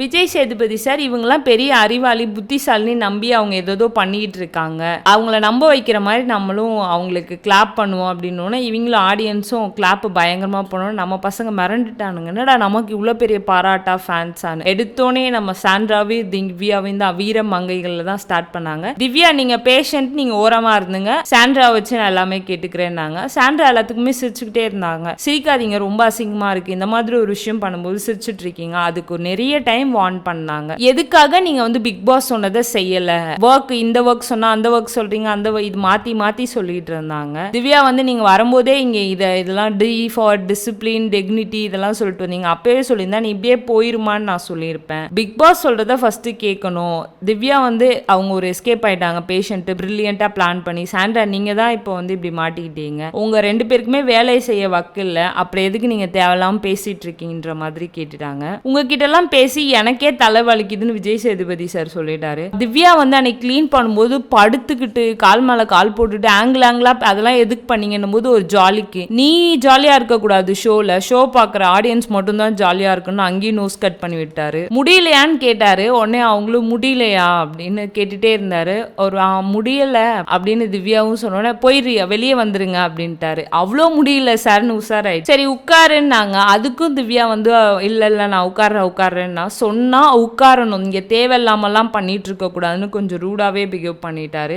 Vijay Sethupathi sir இவங்கெல்லாம் பெரிய அறிவாளி புத்திசாலின்னு நம்பி அவங்க ஏதோ பண்ணிக்கிட்டு இருக்காங்க. அவங்கள நம்ப வைக்கிற மாதிரி நம்மளும் அவங்களுக்கு கிளாப் பண்ணுவோம் அப்படின்னோடனே இவங்களும் ஆடியன்ஸும் கிளாப் பயங்கரமாக போனோம். நம்ம பசங்க மிரண்டுட்டானுங்க. என்னடா நமக்கு இவ்வளோ பெரிய பாராட்டா ஃபேன்ஸானு எடுத்தோன்னே எடுத்தோடனே நம்ம சாண்ட்ராவே திவ்யாவையும் தான் வீர மங்கைகளில் தான் ஸ்டார்ட் பண்ணாங்க. திவ்யா நீங்கள் பேஷண்ட் நீங்கள் ஓரமாக இருந்துங்க. சாண்ட்ரா வச்சு நான் எல்லாமே கேட்டுக்கிறேன்னாங்க. சாண்ட்ரா எல்லாத்துக்குமே சிரிச்சுக்கிட்டே இருந்தாங்க. சிரிக்காதீங்க ரொம்ப அசிங்கமாக இருக்குது இந்த மாதிரி ஒரு விஷயம் பண்ணும்போது சிரிச்சுட்டு இருக்கீங்க. அதுக்கு நிறைய டைம் வார்ன் பண்ணாங்க. எதுக்காக நீங்கள் வந்து பிக் பாஸ் சொன்னதை செய்யலை? ஒர்க் இந்த ஒர்க் சொன்னால் அந்த ஒர்க் சொல்கிறீங்க அந்த இது மாற்றி மாற்றி சொல்லிட்டு இருந்தாங்க. திவ்யா வந்து நீங்கள் வரும்போதே இங்கே இதை இதெல்லாம் டி ஃபார் டிசிப்ளின் டெக்னிட்டி இதெல்லாம் சொல்லிட்டு வந்தீங்க. அப்பவே சொல்லியிருந்தா நீ இப்படியே போயிருமான்னு நான் சொல்லியிருப்பேன். பிக் பாஸ் சொல்கிறத ஃபஸ்ட்டு கேட்கணும் திவ்யா வந்து அவங்க ஒரு எஸ்கேப் ஆயிட்டாங்க. பேஷண்ட்டு ப்ரில்லியண்ட்டாக பிளான் பண்ணி சாண்டா நீங்கள் தான் இப்போ வந்து இப்படி மாட்டிக்கிட்டீங்க. உங்கள் ரெண்டு பேருக்குமே வேலை செய்ய வக்கில்ல. அப்புறம் எதுக்கு நீங்கள் தேவையில்லாமல் பேசிட்டு இருக்கீங்கன்ற மாதிரி கேட்டுட்டாங்க. உங்ககிட்ட எல்லாம் பேசி எனக்கே தலை வலிக்குதுன்னு விஜய் சேதுபதி சார் சொல்லிட்டாரு. திவ்யா வந்து அன்னைக்கு க்ளீன் பண்ணும்போது படுத்துக்கிட்டு கால் மேலே கால் போட்டுட்டு ஆங்கிள் ஆங்கிளா அதெல்லாம் எதுக்கு பண்ணீங்கன்னும் போது ஒரு ஜாலிக்கு. நீ ஜாலியா இருக்கக்கூடாது ஷோல ஷோ பார்க்குற ஆடியன்ஸ் மட்டும்தான் ஜாலியா இருக்குன்னு அங்கேயும் நோஸ் கட் பண்ணி விட்டாரு. முடியலையான்னு கேட்டாரு. உடனே அவங்களும் முடியலையா? அப்படின்னு கேட்டுட்டே இருந்தாரு. ஒரு முடியல. அப்படின்னு திவ்யாவும் சொன்னோன்னே போயிடுறியா? வெளியே வந்துருங்க. அப்படின்ட்டாரு. அவ்வளோ முடியல சார்னு உஷாராயிடுச்சு சரி உட்காருன்னாங்க. அதுக்கும் திவ்யா வந்து இல்லை இல்லை நான் உட்கார்றேன் உட்கார்றேன்னா சொன்னால் உட்காரணும். இங்கே தேவையில்லாமலாம் பண்ணிகிட்ருக்கக்கூடாதுன்னு கொஞ்சம் ரூடாகவே பிஹேவ் பண்ணிட்டாரு.